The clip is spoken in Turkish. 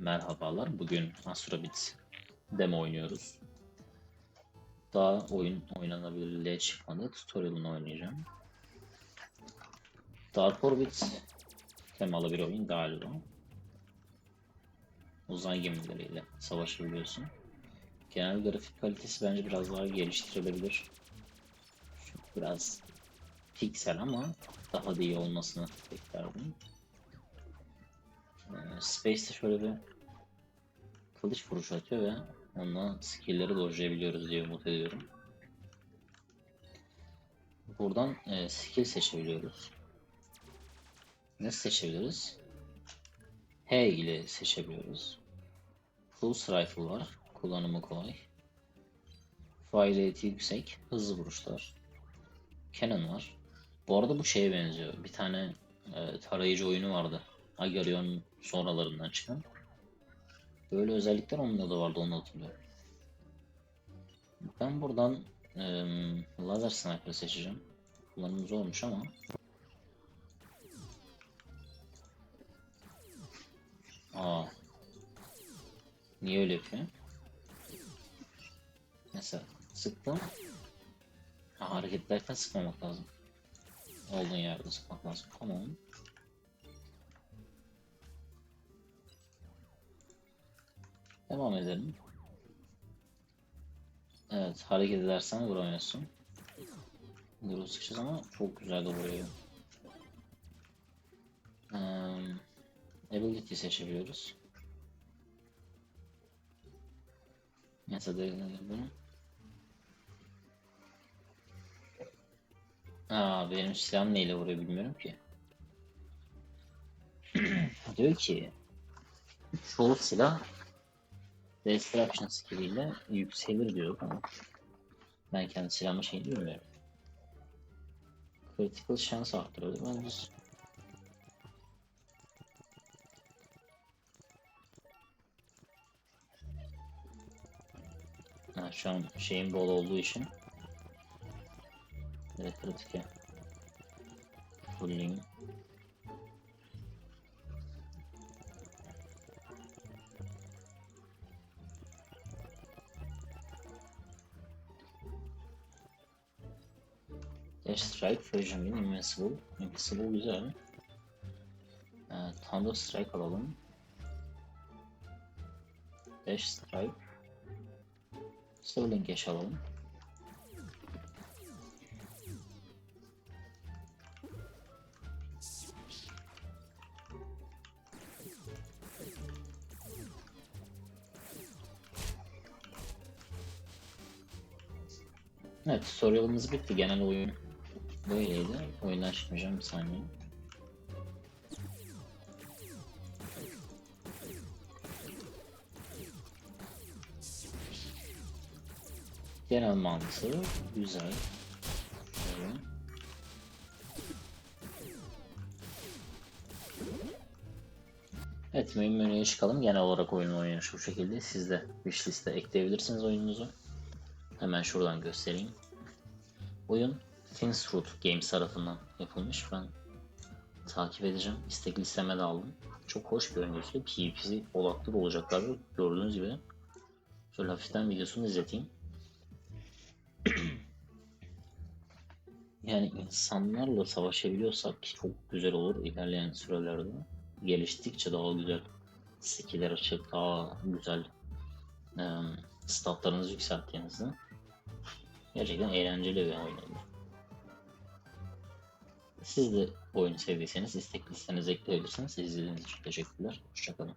merhabalar. Bugün Astrobit demo oynuyoruz. Daha oyun oynanabilirliğe çıkmadı. Tutorial'ını oynayacağım. Dark Orbit temalı bir oyun galiba. Uzay gemileriyle savaşabiliyorsun. Genel grafik kalitesi bence biraz daha geliştirilebilir. Biraz piksel ama daha da iyi olmasını beklerdim. Ee, Space'de şöyle bir kılıç vuruşu atıyor ve onunla skill'leri dojlayabiliyoruz diye umut ediyorum. Buradan e, skill seçebiliyoruz. Nasıl seçebiliriz? H ile seçebiliyoruz. Pulse Rifle var. Kullanımı kolay. Rate yüksek. Hızlı vuruşlar. Canon var. Bu arada bu şeye benziyor. Bir tane e, tarayıcı oyunu vardı. Agarion sonralarından çıkan. Böyle özellikler onda da vardı onu hatırlıyorum. Ben buradan e, lazer sniper seçeceğim. Kullanımı zormuş ama. Aa. Niye öyle yapıyor? Mesela sıktım. Ha, hareket ederken sıkmamak lazım. Olduğun yerde sıkmak lazım. Tamam. Devam edelim. Evet, hareket edersen vuramıyorsun. Vurup sıkacağız ama çok güzel de vuruyor. Um, ability seçebiliyoruz. Mesela de bunu. Aa, benim silahım neyle vuruyor bilmiyorum ki. Diyor ki çoğu silah Destruction skilliyle yükselir diyor ama ben kendi silahımın şeyini bilmiyorum. Critical şans arttırıyor. Ben biz Ha, şu an şeyin bol olduğu için Evet kritik Fulling Dash Strike, Fusion Win, Invincible. Invincible güzel. Ee, Thunder Strike alalım. Dash Strike. Sterling Cash alalım. Evet, tutorialımız bitti. Genel oyun böyleydi. Oyundan çıkmayacağım bir saniye. Genel mantığı güzel. Şöyle. Evet, main menüye çıkalım. Genel olarak oyun oynanışı bu şekilde. Siz de wishlist'e ekleyebilirsiniz oyununuzu. Hemen şuradan göstereyim. Oyun Finsroot Games tarafından yapılmış. Ben takip edeceğim. İstek listeme de aldım. Çok hoş bir oyun gözüküyor. PvP'si odaklı da olacak galiba. Gördüğünüz gibi. Şöyle hafiften videosunu izleteyim. yani insanlarla savaşabiliyorsak çok güzel olur ilerleyen sürelerde. Geliştikçe daha güzel skiller açıp daha güzel e, statlarınızı yükselttiğinizde gerçekten eğlenceli bir oyun olur. Siz de oyunu sevdiyseniz istek ekleyebilirsiniz. İzlediğiniz için teşekkürler. Hoşçakalın.